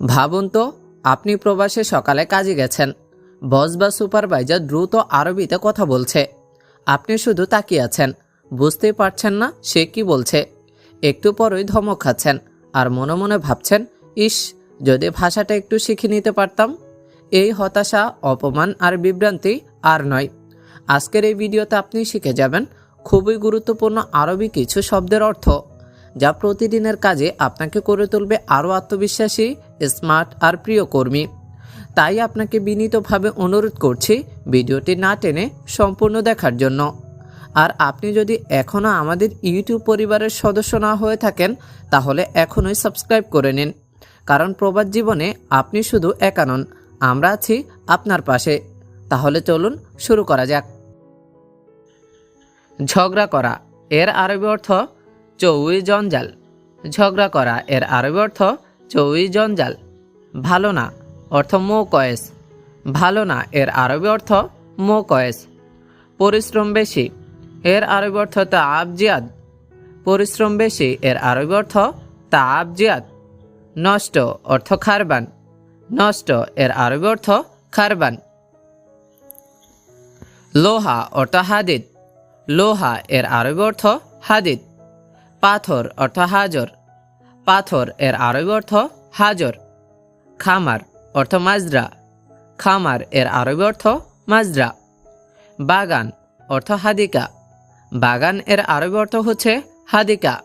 ভাবুন তো, আপনি প্রবাসে সকালে কাজে গেছেন। বস বা সুপারভাইজার দ্রুত আরবিতে কথা বলছে। আপনি শুধু তাকিয়ে আছেন, বুঝতেই পারছেন না সে কি বলছে। একটু পরই ধমক খাচ্ছেন, আর মনে মনে ভাবছেন, ইস, যদি ভাষাটা একটু শিখে নিতে পারতাম। এই হতাশা, অপমান আর বিভ্রান্তি আর নয়। আজকের এই ভিডিওতে আপনি শিখে যাবেন, খুবই গুরুত্বপূর্ণ আরবি কিছু শব্দের অর্থ। যা প্রতিদিনের কাজে আপনাকে করে তুলবে আরও আত্মবিশ্বাসী, স্মার্ট আর প্রিয় কর্মী। তাই আপনাকে বিনীতভাবে অনুরোধ করছি ভিডিওটি না টেনে সম্পূর্ণ দেখার জন্য। আর আপনি যদি এখনও আমাদের ইউটিউব পরিবারের সদস্য না হয়ে থাকেন, তাহলে এখনই সাবস্ক্রাইব করে নিন। কারণ প্রবাদ জীবনে আপনি শুধু একা নন, আমরা আছি আপনার পাশে। তাহলে চলুন শুরু করা যাক। ঝগড়া করা, এর আরবি অর্থ চৌই জঞ্জাল। ঝগড়া করা এর আরবি অর্থ চৌই জঞ্জাল। ভালো না অর্থ মো কয়েস ভালো না এর আরবি অর্থ মো কয়েস পরিশ্রম বেশি এর আরবি অর্থ তা আবজিয়াদ পরিশ্রম বেশি এর আরবি অর্থ তা আবজিয়াদ নষ্ট অর্থ খারবান। নষ্ট এর আরবি অর্থ খারবান। লোহা অর্থ হাদিদ। লোহা এর আরবি অর্থ হাদিদ। পাথর, অর্থ হাজর। পাথর এর আরবি অর্থ হাজর। খামার, অর্থ মাজরা। খামার এর আরবি অর্থ মাজরা। বাগান, অর্থ হাদিকা। বাগান এর আরবি অর্থ হচ্ছে হাদিকা।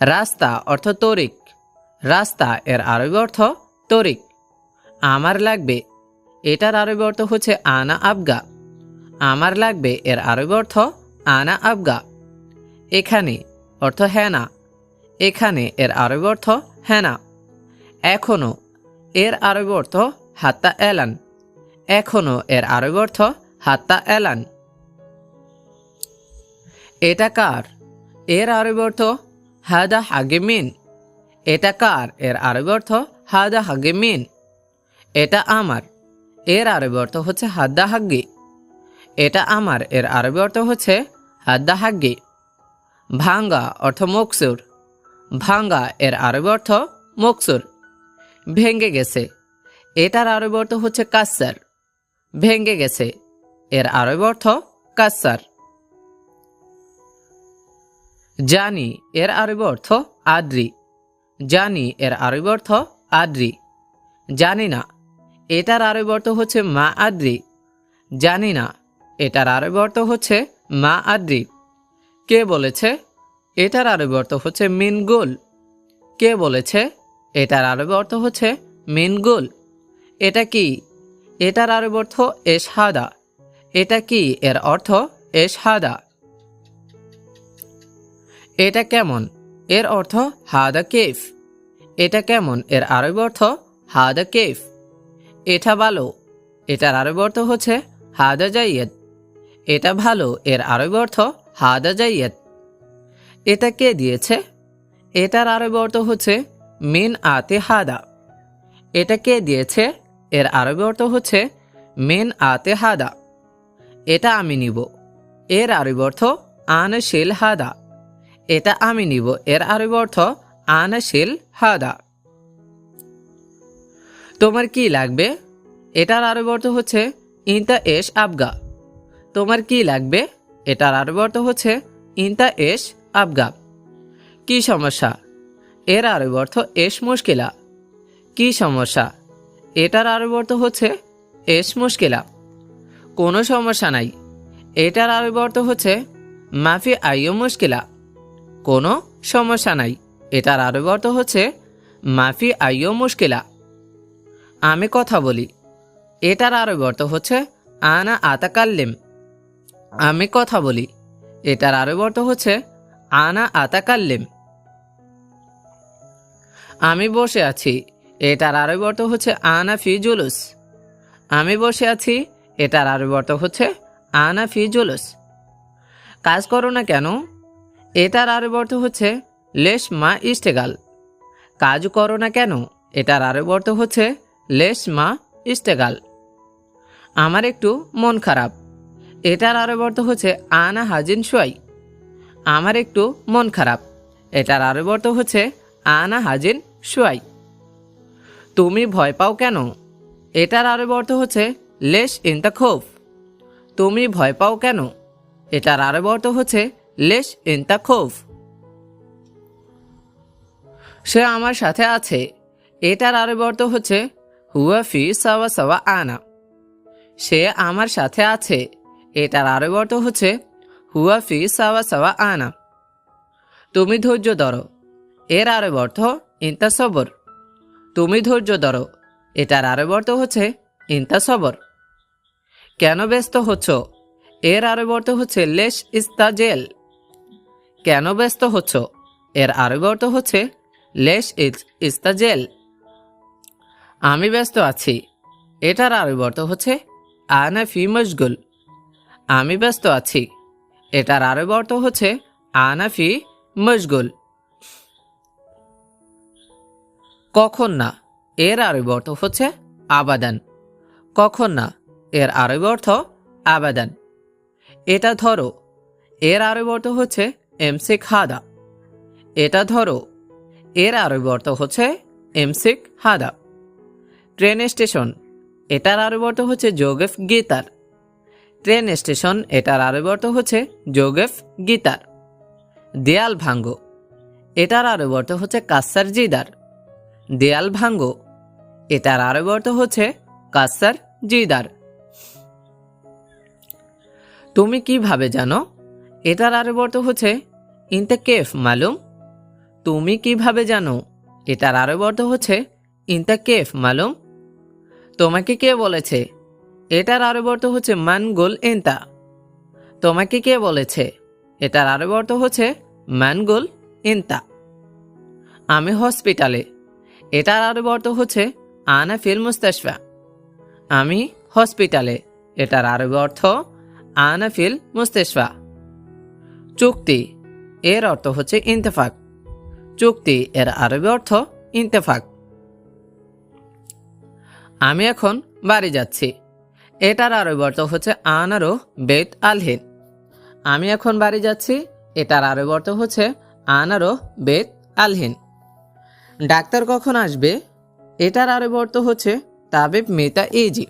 রাস্তা, অর্থ তরিক। রাস্তা এর আরবি অর্থ তরিক। আমার লাগবে, এটার আরবি অর্থ হচ্ছে আনা আবগা। আমার লাগবে, এর আরবি অর্থ আনা আবগা। এখানে অর্থ হ্যানা এখানে এর আরবি অর্থ হ্যানা এখনও এর আরবি অর্থ হাত্তা এলান। এখনও এর আরবি অর্থ হাত্তা এলান। এটা কার? এর আরবি অর্থ হাদা হাগেমিন এটা কার? এর আরবি অর্থ হাদা হাগেমিন এটা আমার। এর আরবি অর্থ হচ্ছে হাদ্দা হাগ্গি। এটা আমার। এর আরবি অর্থ হচ্ছে হাদ্দা হাগ্গি। ভাঙ্গা অর্থ মকসুর। ভাঙ্গা এর আরবি অর্থ মকসুর। ভেঙ্গে গেছে। এটার আরবি অর্থ হচ্ছে কাসার। ভেঙ্গে গেছে। এর আরবি অর্থ কাসার। জানি এর আরবি অর্থ আদ্রি। জানি এর আরবি অর্থ আদ্রি। জানি না, এটার আরবি অর্থ হচ্ছে মা আদ্রি। জানি না, এটার আরবি অর্থ হচ্ছে মা আদ্রি। কে বলেছে? এটার আরবি অর্থ হচ্ছে মিনগুল। কে বলেছে? এটার আরবি অর্থ হচ্ছে মিনগুল। এটা কি? এটার আরবি অর্থ এশহাদা। এটা কি? এর অর্থ এশহাদা। এটা কেমন? এর অর্থ হাদা কেফ। এটা কেমন? এর আরবি অর্থ হাদা কেফ। এটা ভালো। এটার আরবি অর্থ হচ্ছে হাদা জাইয়েদ এটা ভালো। এর আরবি অর্থ হাদা জাইয়েদ এটা কে দিয়েছে? এটার আরবি অর্থ হচ্ছে মিন আতে হাদা। এটা কে দিয়েছে? এর আরবি অর্থ হচ্ছে মিন আতে হাদা। এটা আমি নিব। এর আরবি অর্থ আনশিল হাদা। এটা আমি নিব। এর আরবি অর্থ আনশিল হাদা। তোমার কি লাগবে? এটার আরবি অর্থ হচ্ছে ইনতা এস আবগা। তোমার কি লাগবে? এটার আরবি অর্থ হচ্ছে, ইনতা এস আবগা। কি সমস্যা? এর আরবি অর্থ এস মুশকিলা। কি সমস্যা? এটার আরবি অর্থ হচ্ছে এস মুশকিলা। কোনো সমস্যা নাই। এটার আরবি অর্থ হচ্ছে, মাফি আইও মুশকিলা। কোনো সমস্যা নাই। এটার আরবি অর্থ হচ্ছে, মাফি আইও মুশকিলা। আমি কথা বলি। এটার আরবি অর্থ হচ্ছে, আনা আতাকাল্লিম। আমি কথা বলি। এটার আরবি অর্থ হচ্ছে, আনা আতাকাল্লিম। আমি বসে আছি, এটার আরবি অর্থ হচ্ছে, আনা ফি জুলুস। আমি বসে আছি, এটার আরবি অর্থ হচ্ছে, আনা ফি জুলুস। কাজ করো না কেন? এটার আরবি অর্থ হচ্ছে, লেশ মা ইস্টেগাল কাজ করো না কেন? এটার আরবি অর্থ হচ্ছে, লেশ মা ইস্টেগাল আমার একটু মন খারাপ। এটার আরবি অর্থ হচ্ছে আনা হাজিন সোয়াই আমার একটু মন খারাপ। এটার আরবি অর্থ হচ্ছে আনা হাজিন শুয়াই। তুমি ভয় পাও কেন? এটার আরব অর্থ হচ্ছে লেশ ইন দ্য খোফ। তুমি ভয় পাও কেন? এটার আরব অর্থ হচ্ছে লেশ ইন দ্য খোফ। সে আমার সাথে আছে। এটার আরব অর্থ হচ্ছে হুয়া ফি সাওয়া সাওয়া আনা। সে আমার সাথে আছে। এটার আরব অর্থ হচ্ছে, হুয়া ফি সাওয়া সাওয়া আনা। তুমি ধৈর্য ধরো, এর আরব অর্থ, ইন্তা সবর। তুমি ধৈর্য ধরো, এটার আরব অর্থ হচ্ছে, ইন্তা সবর। কেন ব্যস্ত হচ্ছ? এর আরব অর্থ হচ্ছে, লেশ ইস্তা জেল। কেন ব্যস্ত হচ্ছ? এর আরব অর্থ হচ্ছে, লেশ ইস্তা জেল। আমি ব্যস্ত আছি, এটার আরব অর্থ হচ্ছে, আনা ফি মশগুল। আমি ব্যস্ত আছি। এটার আরব অর্থ হচ্ছে আনাফি মশগুল। কখন না এর আরব অর্থ হচ্ছে আবাদান। কখন না এর আরব অর্থ আবাদান। এটা ধরো, এর আরব অর্থ হচ্ছে এমসিক হাদা এটা ধরো, এর আরব অর্থ হচ্ছে এমসিক হাদা ট্রেন স্টেশন, এটার আরব অর্থ হচ্ছে যোগেফ গীতার। ট্রেন স্টেশন এটার আরব অর্থ হচ্ছে যোগেফ গীতার, দেয়াল ভাঙ্গো। এটার আরব অর্থ হচ্ছে কাসার জিদার, দেয়াল ভাঙ্গো। এটার আরব অর্থ হচ্ছে কাসার জিদার। তুমি কীভাবে জানো? এটার আরব অর্থ হচ্ছে ইনতে কেফ মালুম। তুমি কীভাবে জানো? এটার আরব অর্থ হচ্ছে ইনতে কেফ মালুম। তোমাকে কে বলেছে? এটার আরব অর্থ হচ্ছে মানগুল ইনতা তোমাকে কে বলেছে? এটার আরব অর্থ হচ্ছে মানগুল ইনতা আমি হসপিটালে। এটার আরব অর্থ হচ্ছে আনা ফিল মুস্তাশফা। আমি হসপিটালে। এটার আরব অর্থ আনা ফিল মুস্তাশফা। চুক্তি। এর অর্থ হচ্ছে ইন্তেফাক চুক্তি। এর আরবি অর্থ ইন্তেফাক আমি এখন বাড়ি যাচ্ছি। এটার আরবি অর্থ হচ্ছে আনারো বেত আলহিন। আমি এখন বাড়ি যাচ্ছি, এটার আরবি অর্থ হচ্ছে আনারো বেত আলহিন। ডাক্তার কখন আসবে? এটার আরবি অর্থ হচ্ছে তাবিব মেতা ইজি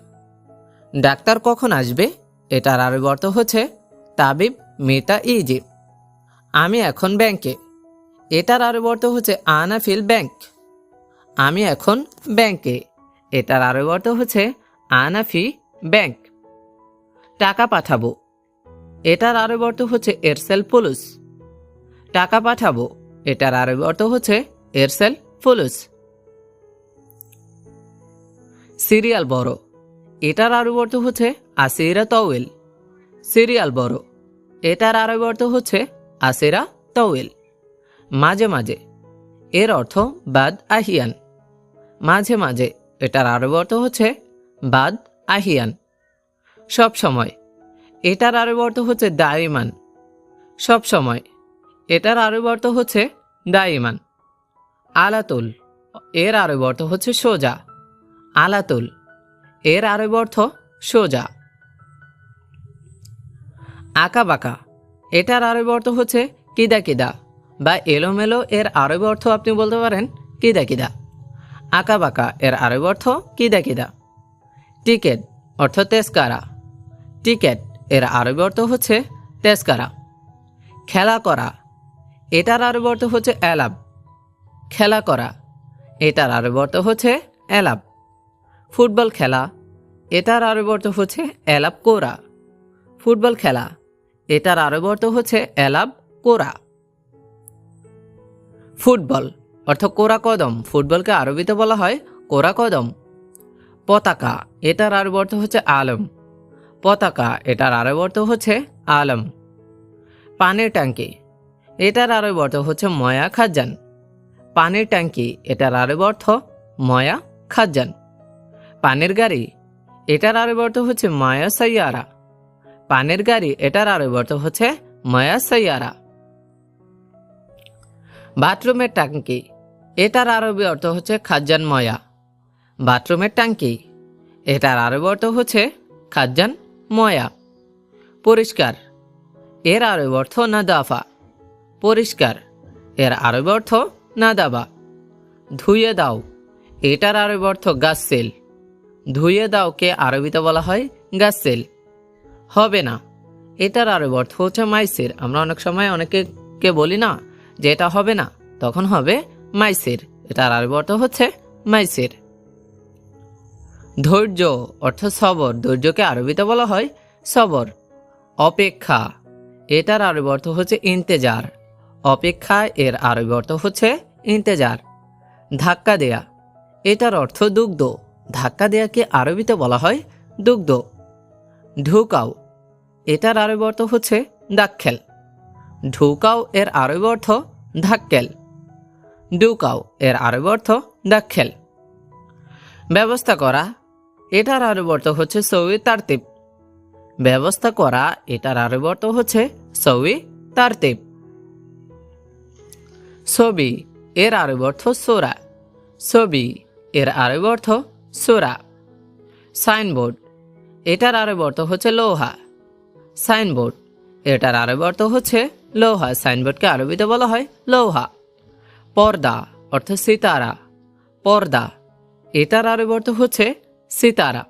ডাক্তার কখন আসবে? এটার আরবি অর্থ হচ্ছে তাবিব মেতা ইজি আমি এখন ব্যাংকে। এটার আরব অর্থ হচ্ছে আনা ফিল ব্যাংক। আমি এখন ব্যাংকে। এটার আরব অর্থ হচ্ছে আনা ফি ব্যাংক। টাকা পাঠাবো। এটার আরব অর্থ হচ্ছে এরসেল ফুলুস টাকা পাঠাবো। এটার আরব অর্থ হচ্ছে এরসেল ফুলুস সিরিয়াল বড়। এটার আরব অর্থ হচ্ছে আসিরা তওয়েল। সিরিয়াল বড়। এটার আরব অর্থ হচ্ছে আসিরা তওয়েল। মাঝে মাঝে। এর অর্থ বাদ আহিয়ান। মাঝে মাঝে। এটার আরব অর্থ হচ্ছে বাদ আহিয়ান। সব সময়। এটার আরব অর্থ হচ্ছে দাইমান সব সময়। এটার আরব অর্থ হচ্ছে দাইমান আলাতুল। এর আরব অর্থ হচ্ছে সোজা। আলাতুল। এর আরব অর্থ সোজা। আঁকা বাঁকা এটার আরব অর্থ হচ্ছে কিদা কিদা বা এলোমেলো এর আরব অর্থ আপনি বলতে পারেন কিদা কিদা আঁকা বাঁকা এর আরব অর্থ কিদা কিদা টিকেট অর্থ তেজকারা টিকেট, এর আরব অর্থ হচ্ছে তেজকারা খেলা করা, এটার আরব অর্থ হচ্ছে অ্যালাব খেলা করা, এটার আরব অর্থ হচ্ছে অ্যালাব ফুটবল খেলা, এটার আরব অর্থ হচ্ছে অ্যালাব কোরা। ফুটবল খেলা, এটার আরব অর্থ হচ্ছে অ্যালাব কোরা। ফুটবল অর্থ কোরা কদম। ফুটবলকে আরবিতে বলা হয় কোরা কদম। পতাকা, এটার আরব অর্থ হচ্ছে আলম। পতাকা, এটার আরব অর্থ হচ্ছে আলম। পানির ট্যাঙ্কি এটার আরব অর্থ হচ্ছে ময়া খাজান পানির ট্যাঙ্কি এটার আরব অর্থ ময়া খাজান পানের গাড়ি, এটার আরব অর্থ হচ্ছে মায়া সাইয়ারা। পানের গাড়ি, এটার আরব অর্থ হচ্ছে মায়া সাইয়ারা। বাথরুমের ট্যাঙ্কি এটার আরবি অর্থ হচ্ছে খাজ্জান ময়া। বাথরুমের ট্যাঙ্কি। এটার আরবি অর্থ হচ্ছে খাজ্জান ময়া। পরিষ্কার। এর আরবি অর্থ নাদাফা। পরিষ্কার। এর আরবি অর্থ নাদাবা। ধুয়ে দাও। এটার আরবি অর্থ গাছেল ধুয়ে দাও কে আরবিতে বলা হয় গাছেল হবে না। এটার আরবি অর্থ হচ্ছে মাইসির। আমরা অনেক সময় অনেকে বলি না যে এটা হবে না, তখন হবে মাইসের। এটার আরবি অর্থ হচ্ছে মাইসির। ধৈর্য, অর্থ সবর। ধৈর্যকে আরবিতে বলা হয় সবর। অপেক্ষা, এটার আরবি অর্থ হচ্ছে ইন্তেজার। অপেক্ষা, এর আরবি অর্থ হচ্ছে ইন্তেজার। ধাক্কা দেয়া, এটার অর্থ দুগ্ধ। ধাক্কা দেয়াকে আরবিতে বলা হয় দুগ্ধ। ঢুকাও, এটার আরবি অর্থ হচ্ছে দাক্ষেল ঢুকাও, এর আরবি অর্থ ধাক্কেল। ডুকাও এর আরবি অর্থ দাক্ষেল ব্যবস্থা করা এটার অর্থ হচ্ছে সৌই তারতিব ব্যবস্থা করা, এটার অর্থ হচ্ছে সৌই তারতিব ছবি এর আরবি অর্থ সোরা। ছবি এর আরবি অর্থ সোরা। সাইনবোর্ড, এটার আরবি অর্থ হচ্ছে লোহা। সাইনবোর্ড, এটার আরবি অর্থ হচ্ছে লোহা। সাইনবোর্ডকে আরবিতে বলা হয় লোহা। পর্দা, অর্থ সিতারা। পর্দা, এটার আরবি অর্থ হচ্ছে সিতারা।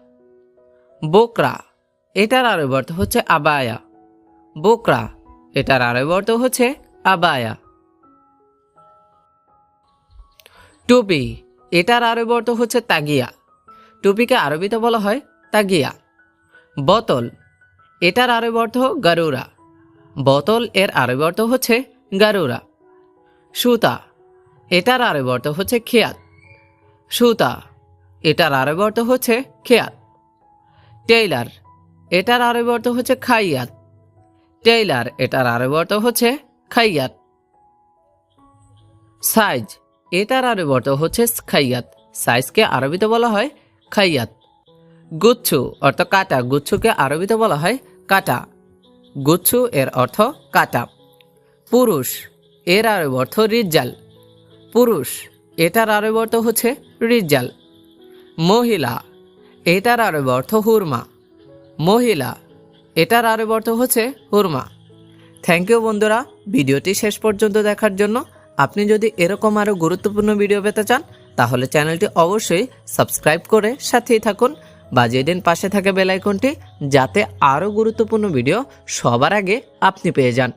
বোকরা, এটার আরবি অর্থ হচ্ছে আবায়া। বোকরা, এটার আরবি অর্থ হচ্ছে আবায়া। টুপি, এটার আরবি অর্থ হচ্ছে তাগিয়া। টুপিকে আরবিতে বলা হয় তাগিয়া। বোতল, এটার আরবি অর্থ গারুরা। বোতল, এর আরবি অর্থ হচ্ছে গারুরা। সুতা, এটার আরবি অর্থ হচ্ছে খেয়াত সুতা এটার আরবি অর্থ হচ্ছে খেয়াত টেইলার, এটার আরবি অর্থ হচ্ছে খাইয়াত টেইলার, এটার আরবি অর্থ হচ্ছে খাইয়াত সাইজ, এটার আরবি অর্থ হচ্ছে খাইয়াত সাইজকে আরবিতে বলা হয় খাইয়াত গুচ্ছু, অর্থ কাটা। গুচ্ছুকে আরবিতে বলা হয় কাটা। গুচ্ছু এর অর্থ কাটা। পুরুষ, এর আরবি অর্থ রিজ্জাল। পুরুষ, এটার আরবি অর্থ হচ্ছে রিজ্জাল। মহিলা, এটার আরবি অর্থ হুরমা। মহিলা, এটার আরবি অর্থ হচ্ছে হুরমা। থ্যাংক ইউ বন্ধুরা, ভিডিওটি শেষ পর্যন্ত দেখার জন্য। আপনি যদি এরকম আরও গুরুত্বপূর্ণ ভিডিও পেতে চান, তাহলে চ্যানেলটি অবশ্যই সাবস্ক্রাইব করে সাথেই থাকুন। বাজিয়ে দিন পাশে থাকে বেলাইকনটি যাতে আরও গুরুত্বপূর্ণ ভিডিও সবার আগে আপনি পেয়ে যান।